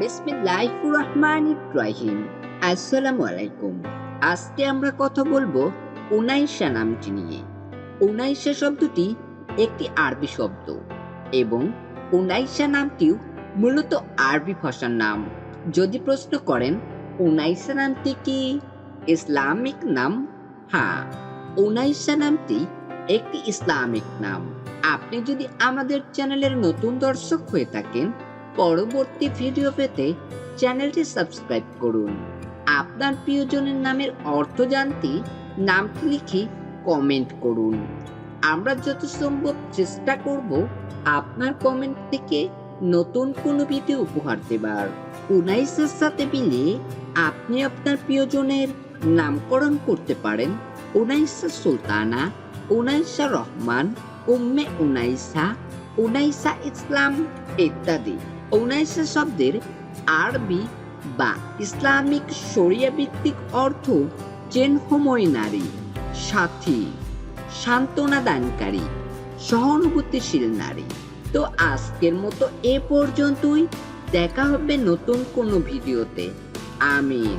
বিসমিল্লাহির রহমানির রহিম। আসসালামু আলাইকুম আজকে আমরা কথা বলব উনাইশা নামটি নিয়ে। উনাইশা শব্দটি একটি আরবি শব্দ এবং উনাইশা নামটিও মূলত আরবি ভাষার নাম। যদি প্রশ্ন করেন, উনাইশা নামটি কি? ইসলামিক নাম? হ্যাঁ উনাইশা নামটি একটি ইসলামিক নাম। আপনি যদি আমাদের চ্যানেলের নতুন দর্শক হয়ে থাকেন পরবর্তী ভিডিও পেতে চ্যানেলটি সাবস্ক্রাইব করুন। আপনার প্রিয়জনের নামের অর্থ জানতে নামটি লিখে কমেন্ট করুন। আমরা যত সম্ভব চেষ্টা করব আপনার কমেন্ট থেকে নতুন কোনো ভিডিও উপহার দেবার। উনাইসের সাথে মিলে আপনি আপনার প্রিয়জনের নামকরণ করতে পারেন। উনাইসা সুলতানা উনাইসা রহমান, উম্মে উনাইসা উনাইসা ইসলাম ইত্যাদি। উনাইসা শব্দের আরবি বা ইসলামিক শরিয়া ভিত্তিক অর্থ চেনহময় নারী, সাথী সান্ত্বনাদানকারী সহানুভূতিশীল নারী। তো আজকের মতো এ পর্যন্তই। দেখা হবে নতুন কোনো ভিডিওতে। আমিন।